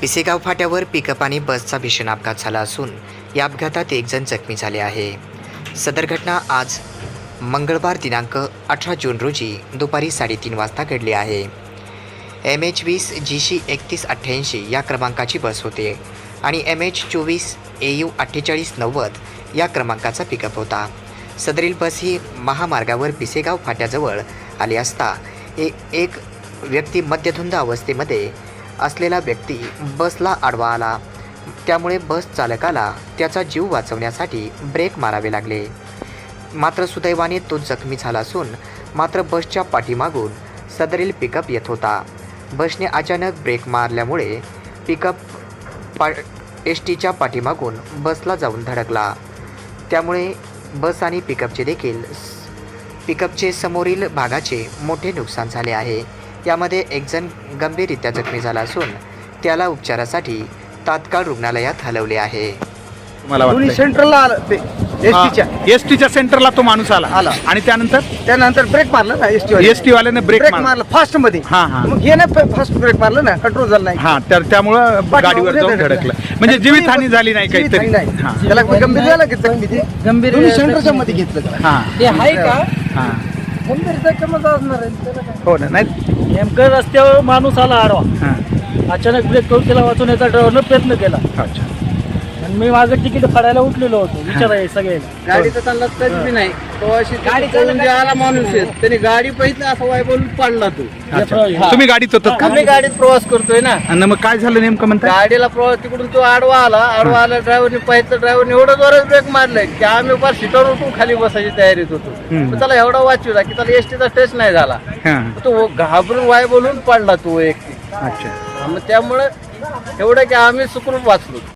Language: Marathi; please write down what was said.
पिसेगाव फाट्यावर पिकअप आणि बसचा भीषण अपघात झाला असून या अपघातात एक जण जखमी झाले आहे. सदर घटना आज मंगळवार दिनांक अठरा जून रोजी दुपारी साडेतीन वाजता घडली आहे. एम एच वीस जी सी एकतीस अठ्ठ्याऐंशी या क्रमांकाची बस होते आणि एम एच चोवीस ए यू अठ्ठेचाळीस नव्वद या क्रमांकाचा पिकअप होता. सदरील बस ही महामार्गावर पिसेगाव फाट्याजवळ आली असता ए एक व्यक्ती मद्यधुंद अवस्थेमध्ये असलेला व्यक्ती बसला आडवा आला. त्यामुळे बस चालकाला त्याचा जीव वाचवण्यासाठी ब्रेक मारावे लागले. मात्र सुदैवाने तो जखमी झाला असून मात्र बसच्या पाठीमागून सदरील पिकअप येत होता. बसने अचानक ब्रेक मारल्यामुळे पिकअप पा एस टीच्या पाठीमागून बसला जाऊन धडकला. त्यामुळे बस आणि पिकअपचे देखील पिकअपचे समोरील भागाचे मोठे नुकसान झाले आहे. यामध्ये एक जण गंभीररित्या जखमी झाला असून त्याला उपचारासाठी तात्काळ रुग्णालयात हलवले आहे. मला दोन्ही सेंटरला आलं ते एसटीच्या. एस टीच्या सेंटरला तो माणूस आला. आला. आणि त्यानंतर? त्यानंतर ब्रेक मारला ना एसटी एस टी वाल्याने ब्रेक ब्रेक मारला. फास्टमध्ये हा, हा. मग हे ना फास्ट ब्रेक मारलं ना कंट्रोल झाला नाही. हा तर त्यामुळं गाडीवर जाऊन धडकलं. म्हणजे जीवितहानी झाली नाही जीवितहानी काहीतरी. नाही. त्याला गंभीर झालं की जखमी? ते गंभीर दोन्ही. सेंटरच्या मध्ये घेतलं त्याला. हा. ते आहे का? हा. गंभीर जखमच असणार आहे त्याला काय. हो ना नाही. नेमकं रस्त्यावर माणूस आला आडवा अचानक ब्रेक करून त्याला वाचवण्याचा ड्रायव्हरनं प्रयत्न केला. अच्छा. आणि मी माझं तिकीट फाडायला उठलेलो होतो विचाराय सगळे गाडीचा चालला तरी बी नाही. तो अशी गाडी पळून जे आला माणूस आहे. त्याने गाडी पहिली असा वाय बोलून पडला तो. अच्छा. तुम्ही गाडीत होतात का? आम्ही गाडीत प्रवास करतोय ना. आणि मग काय झालं नेमकं म्हणता गाडीला प्रवास तिकडून तो आडवा आला. आडवा आला ड्रायव्हरने पाहिजे ड्रायव्हरने एवढं जोरात ब्रेक मारलाय की आम्ही फार सीटवर उठून खाली बसायची तयारीत होतो. हम्म. पण त्याला एवढा वाचविला की त्याला एसटीचा टेस्ट नाही झाला. हा. तो घाबरून वाय बोलून पडला तो एक. अच्छा. मग त्यामुळे एवढं की आम्ही सुखरूप वाचलो.